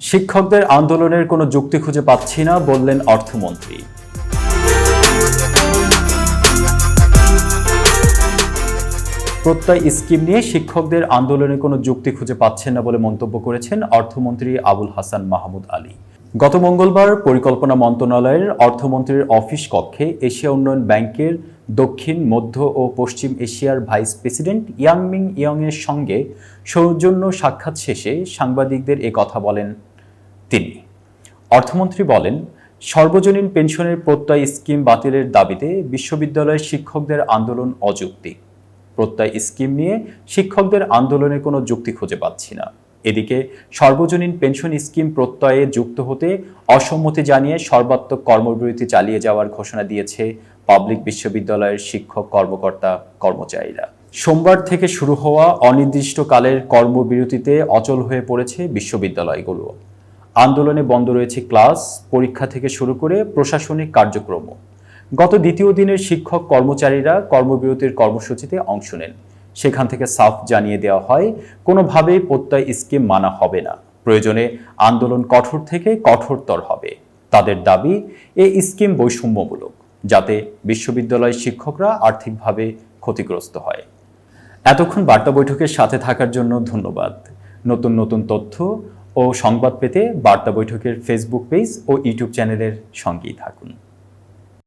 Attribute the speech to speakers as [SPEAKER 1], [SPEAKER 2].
[SPEAKER 1] শিক্ষকদের আন্দোলনের কোনো যুক্তি খুঁজে পাচ্ছি না, বললেন অর্থমন্ত্রী। প্রত্যয় স্কিম নিয়ে শিক্ষকদের আন্দোলনে কোনো যুক্তি খুঁজে পাচ্ছেন না বলে মন্তব্য করেছেন অর্থমন্ত্রী আবুল হাসান মাহমুদ আলী। গত মঙ্গলবার পরিকল্পনা মন্ত্রণালয়ের অর্থমন্ত্রীর অফিস কক্ষে এশিয়া উন্নয়ন ব্যাংকের দক্ষিণ, মধ্য ও পশ্চিম এশিয়ার ভাইস প্রেসিডেন্ট ইয়াংমিং ইয়ংয়ের সঙ্গে সৌজন্য সাক্ষাৎ শেষে সাংবাদিকদের এ কথা বলেন তিনি। অর্থমন্ত্রী বলেন, সর্বজনীন পেনশনের প্রত্যয় স্কিম বাতিলের দাবিতে বিশ্ববিদ্যালয়ের শিক্ষকদের আন্দোলন অযৌক্তিক। প্রত্যয় স্কিম নিয়ে শিক্ষকদের আন্দোলনে কোনো যুক্তি খুঁজে পাচ্ছি না। এদিকে সর্বজনীন পেনশন স্কিম প্রত্যয়ে যুক্ত হতে অসম্মতি জানিয়ে সর্বাত্মক কর্মবিরতি চালিয়ে যাওয়ার ঘোষণা দিয়েছে পাবলিক বিশ্ববিদ্যালয়ের শিক্ষক কর্মকর্তা কর্মচারীরা। সোমবার থেকে শুরু হওয়া অনির্দিষ্টকালের কর্মবিরতিতে অচল হয়ে পড়েছে বিশ্ববিদ্যালয়গুলো। আন্দোলনে বন্ধ রয়েছে ক্লাস, পরীক্ষা থেকে শুরু করে প্রশাসনিক কার্যক্রম গত দ্বিতীয় দিনের শিক্ষক কর্মচারীরা কর্মবিরতির কর্মসূচিতে অংশ নেন। সেখান থেকে সাফ জানিয়ে দেওয়া হয়, কোনোভাবেই প্রত্যয় স্কিম মানা হবে না। প্রয়োজনে আন্দোলন কঠোর থেকে কঠোরতর হবে। তাদের দাবি, এই স্কিম বৈষম্যমূলক, যাতে বিশ্ববিদ্যালয়ের শিক্ষকরা আর্থিকভাবে ক্ষতিগ্রস্ত হয়। এতক্ষণ বার্তা বৈঠকের সাথে থাকার জন্য ধন্যবাদ। নতুন নতুন তথ্য ও সংবাদ পেতে বার্তা বৈঠকের ফেসবুক পেজ ও ইউটিউব চ্যানেলের সঙ্গেই থাকুন।